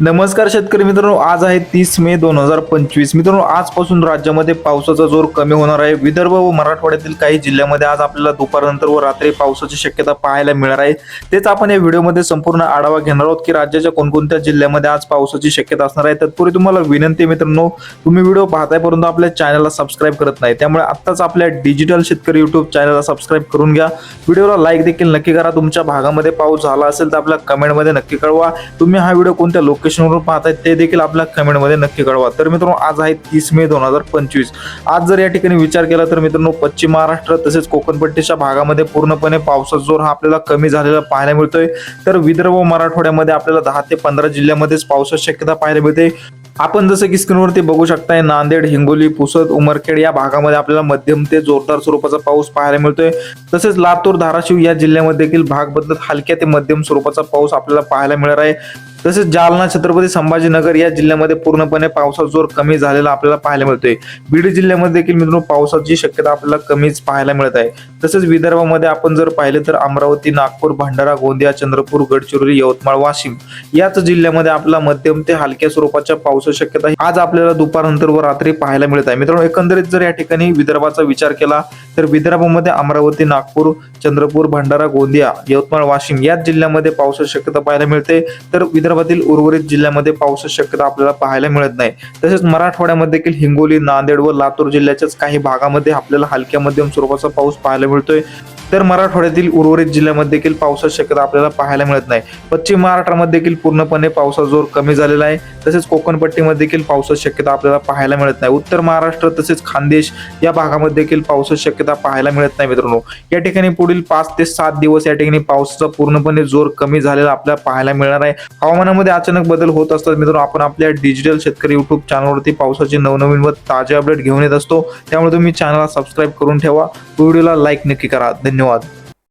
नमस्कार शेतकरी मित्रांनो आज आहे तीस मे दोन हजार पंचवीस. मित्रांनो आजपासून राज्यामध्ये पावसाचा जोर कमी होणार आहे. विदर्भ व मराठवाड्यातील काही जिल्ह्यामध्ये आज आपल्याला दुपारनंतर व रात्री पावसाची शक्यता पाहायला मिळणार आहे. तेच आपण या व्हिडिओमध्ये संपूर्ण आढावा घेणार आहोत की राज्याच्या कोणकोणत्या जिल्ह्यामध्ये आज पावसाची शक्यता असणार आहे. तत्पूर्वी तुम्हाला विनंती मित्रांनो तुम्ही व्हिडिओ पाहताय परंतु आपल्या चॅनलला सबस्क्राईब करत नाही. त्यामुळे आत्ताच आपल्या डिजिटल शेतकरी युट्यूब चॅनलला सबस्क्राईब करून घ्या. व्हिडिओला लाईक देखील नक्की करा. तुमच्या भागामध्ये पाऊस झाला असेल तर आपल्या कमेंटमध्ये नक्की कळवा. तुम्ही हा व्हिडिओ कोणत्या लोक लोकेशनवरून पाहतायत ते देखील आपल्या कमेंटमध्ये नक्की कळवा. तर मित्रांनो आज आहे तीस मे दोन हजार पंचवीस. आज जर या ठिकाणी विचार केला तर मित्रांनो पश्चिम महाराष्ट्र तसेच कोकणपट्टीच्या भागामध्ये पूर्णपणे पावसाचा जोर हा आपल्याला कमी झालेला पाहायला मिळतोय. तर विदर्भ मराठवाड्यामध्ये आपल्याला दहा ते पंधरा जिल्ह्यामध्येच पावसाची शक्यता पाहायला मिळते. आपण जसं की स्क्रीनवरती बघू शकताय नांदेड हिंगोली पुसद उमरखेड या भागामध्ये आपल्याला मध्यम ते जोरदार स्वरूपाचा पाऊस पाहायला मिळतोय. तसेच लातूर धाराशिव या जिल्ह्यामध्ये देखील भाग बदलत हलक्या ते मध्यम स्वरूपाचा पाऊस आपल्याला पाहायला मिळणार आहे. तसेच जालना छत्रपती संभाजीनगर या जिल्ह्यामध्ये पूर्णपणे पावसाचा जोर कमी झालेला आपल्याला पाहायला मिळतोय. बीड जिल्ह्यामध्ये देखील मित्रांनो पावसाची शक्यता आपल्याला कमीच पाहायला मिळत आहे. तसेच विदर्भामध्ये आपण जर पाहिले तर अमरावती नागपूर भंडारा गोंदिया चंद्रपूर गडचिरोली यवतमाळ वाशिम याच जिल्ह्यामध्ये आपला मध्यम ते हलक्या स्वरूपाच्या पावसाची शक्यता आज आपल्याला दुपारनंतर व रात्री पाहायला मिळत आहे. मित्रांनो एकंदरीत जर या ठिकाणी विदर्भाचा विचार केला तर विदर्भामध्ये अमरावती नागपूर चंद्रपूर भंडारा गोंदिया यवतमाळ वाशिम याच जिल्ह्यामध्ये पावसाची शक्यता पाहायला मिळते. तर विदर्भातील उर्वरित जिल्ह्यामध्ये पावसाची शक्यता आपल्याला पाहायला मिळत नाही. तसेच मराठवाड्यामध्ये देखील हिंगोली नांदेड व लातूर जिल्ह्याच्याच काही भागामध्ये आपल्याला हलक्या मध्यम स्वरूपाचा पाऊस पाहायला मिळतोय. तर मराठवाड्यातील उर्वरित जिल्ह्यामध्ये देखील पावसाची शक्यता आपल्याला पाहायला मिळत नाही. पश्चिम महाराष्ट्रामध्ये देखील पूर्णपणे पावसाचा जोर कमी झालेला आहे. तसेच कोकणपट्टीमध्ये देखील पावसाची शक्यता आपल्याला पाहायला मिळत नाही. उत्तर महाराष्ट्र तसेच खानदेश या भागामध्ये देखील पावसाची शक्यता पाहायला मिळत नाही मित्रांनो. या ठिकाणी पुढील पाच ते सात दिवस या ठिकाणी पावसाचा पूर्णपणे जोर कमी झालेला आपल्याला पाहायला मिळणार आहे. हवामानामध्ये अचानक बदल होत असतात मित्रांनो. आपण आपल्या डिजिटल शेतकरी युट्यूब चॅनलवरती पावसाचे नवनवीन व ताजे अपडेट घेऊन येत असतो. त्यामुळे तुम्ही चॅनलला सबस्क्राईब करून ठेवा. व्हिडिओला लाईक नक्की करा. धन्यवाद.